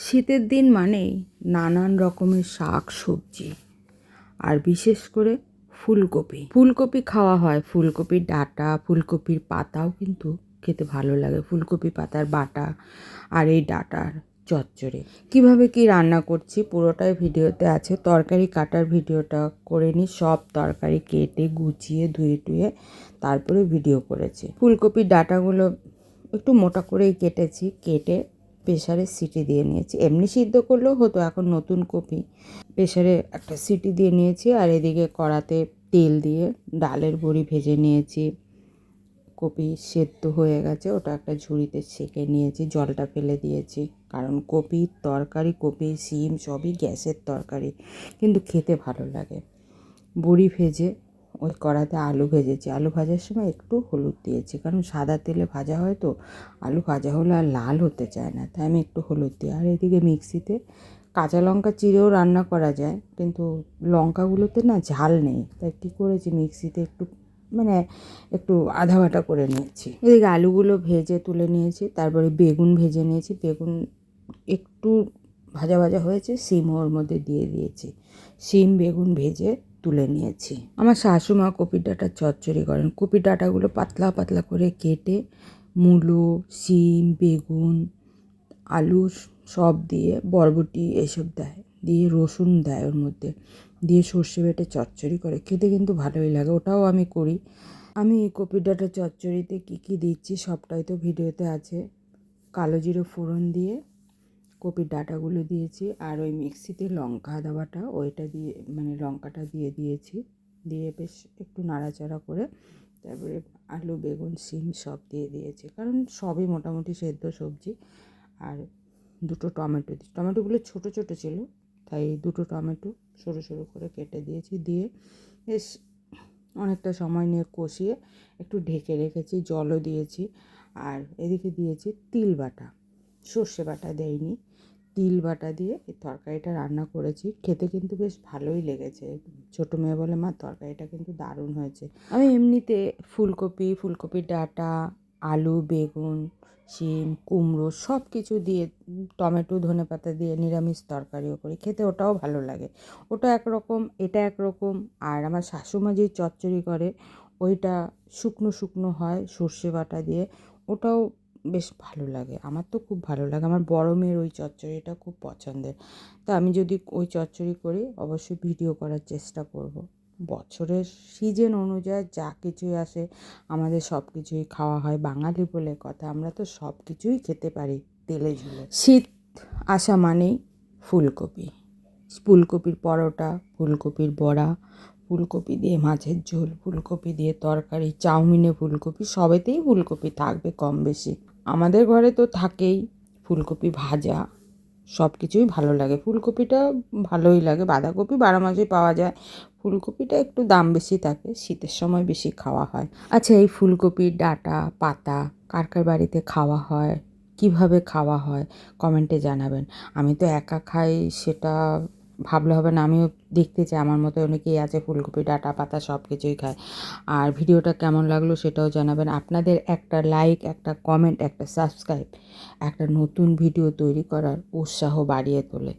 শীতের দিন মানেই নানান রকমের শাক, সবজি আর বিশেষ করে ফুলকপি। ফুলকপি খাওয়া হয়। ফুলকপির ডাঁটা, ফুলকপির পাতাও কিন্তু খেতে ভালো লাগে। ফুলকপি পাতার বাটা আর এই ডাঁটার চচ্চড়ে। কীভাবে কি রান্না করছি পুরোটাই ভিডিওতে আছে। তরকারি কাটার ভিডিওটা করে নিই। সব তরকারি কেটে, গুছিয়ে, ধুয়ে টুয়ে তারপরে ভিডিও করেছি। ফুলকপির ডাটাগুলো একটু মোটা করেই কেটেছি। কেটে প্রেশারে সিটি দিয়ে নিয়েছি। এমনি সিদ্ধ করলেও হতো, এখন নতুন কপি। প্রেশারে একটা সিটি দিয়ে নিয়েছি আর এদিকে কড়াতে তেল দিয়ে ডালের বড়ি ভেজে নিয়েছি। কপি সেদ্ধ হয়ে গেছে, ওটা একটা ঝুড়িতে ছেঁকে নিয়েছি, জলটা ফেলে দিয়েছি। কারণ কপি তরকারি, কপি শিম সবই গ্যাসের তরকারি, কিন্তু খেতে ভালো লাগে। বড়ি ভেজে ওই কড়াতে আলু ভেজেছি। আলু ভাজার সময় একটু হলুদ দিয়েছি, কারণ সাদা তেলে ভাজা হয় তো। আলু ভাজা হলে আর লাল হতে চায় না, তাই আমি একটু হলুদ দিই। আর এদিকে মিক্সিতে কাঁচা লঙ্কা চিরেও রান্না করা যায়, কিন্তু লঙ্কাগুলোতে না ঝাল নেই। তাই কী করেছি, মিক্সিতে একটু মানে একটু আধা বাটা করে নিয়েছি। এদিকে আলুগুলো ভেজে তুলে নিয়েছি, তারপরে বেগুন ভেজে নিয়েছি। বেগুন একটু ভাজা ভাজা হয়েছে, সিম ওর মধ্যে দিয়ে দিয়েছি। সিম, বেগুন ভেজে তুলে নিয়েছি। আমার শাশুমা কপি ডাঁটা চচ্চড়ি করেন। কপি ডাঁটাগুলো পাতলা পাতলা করে কেটে মূলো সিম বেগুন, আলু সব দিয়ে বরবটি এসব দেয়। দিয়ে রসুন দেয় ওর মধ্যে। দিয়ে সর্ষে বেটে চচ্চড়ি করে। খেতে কিন্তু ভালোই লাগে, ওটাও আমি করি। আমি কপি ডাঁটা চচ্চড়িতে কী কী দিচ্ছি সবটাই তো ভিডিওতে আছে। কালো জিরে ফোড়ন দিয়ে কপির ডাঁটাগুলো দিয়েছি আর ওই মিক্সিতে লঙ্কা বাটা ওইটা দিয়ে মানে লঙ্কাটা দিয়ে দিয়েছি। দিয়ে বেশ একটু নাড়াচাড়া করে তারপরে আলু, বেগুন সিম সব দিয়ে দিয়েছি। কারণ সবই মোটামুটি সেদ্ধ সবজি আর দুটো টমেটো দিই টমেটোগুলো ছোটো ছোটো ছিল, তাই দুটো টমেটো সরু সরু করে কেটে দিয়েছি। দিয়ে বেশ অনেকটা সময় নিয়ে কষিয়ে একটু ঢেকে রেখেছি, জলও দিয়েছি। আর এদিকে দিয়েছি তিল বাটা। সর্ষে বাটা দেয়নি তিল বাটা দিয়ে এই তরকারিটা রান্না করেছি। খেতে কিন্তু বেশ ভালোই লেগেছে। ছোটো মেয়ে বলে, মা, তরকারিটা কিন্তু দারুণ হয়েছে। আমি এমনিতে ফুলকপি, ফুলকপির ডাঁটা, আলু, বেগুন, শিম, কুমড়ো সব কিছু দিয়ে, টমেটো, ধনে পাতা দিয়ে নিরামিষ তরকারিও করি। খেতে ওটাও ভালো লাগে। ওটা একরকম, এটা একরকম, আর আমার শাশুমা যেই চচ্চড়ি করে, ওইটা শুকনো শুকনো হয় সর্ষে বাটা দিয়ে। ওটাও বেশ ভালো লাগে। আমার তো খুব ভালো লাগে। আমার বড় মেয়ের ওই চচ্চড়িটা খুব পছন্দের। তা আমি যদি ওই চচ্চড়ি করি অবশ্যই ভিডিও করার চেষ্টা করব। বছরের সিজন অনুযায়ী যা কিছুই আসে, আমাদের সব কিছুই খাওয়া হয়। বাঙালি বলে কথা। আমরা তো সব কিছুই খেতে পারি তেলে ঝুলে। শীত আসা মানেই ফুলকপি। ফুলকপির পরোটা, ফুলকপির বড়া, ফুলকপি দিয়ে মাছের ঝোল, ফুলকপি দিয়ে তরকারি, চাউমিনে ফুলকপি, সবেতেই ফুলকপি থাকবে কম বেশি। আমাদের ঘরে তো থাকেই। ফুলকপি ভাজা সব কিছুই ভালো লাগে। ফুলকপিটা ভালোই লাগে। বাঁধাকপি বারো মাসে পাওয়া যায়। ফুলকপিটা একটু দাম বেশি থাকে, শীতের সময় বেশি খাওয়া হয়। আচ্ছা এই ফুলকপির ডাঁটা, পাতা কার কার বাড়িতে খাওয়া হয়? কীভাবে খাওয়া হয়? কমেন্টে জানাবেন। আমি তো একা খাই, সেটা ভাবলে হবে না, আমিও দেখতে চাই। আমার মতো অনেকেই আছে ফুলকপি, ডাটা পাতা সব কিছুই খায়। আর ভিডিওটা কেমন লাগল সেটাও জানাবেন। আপনাদের একটা লাইক একটা কমেন্ট একটা সাবস্ক্রাইব একটা নতুন ভিডিও তৈরি করার উৎসাহ বাড়িয়ে তোলে।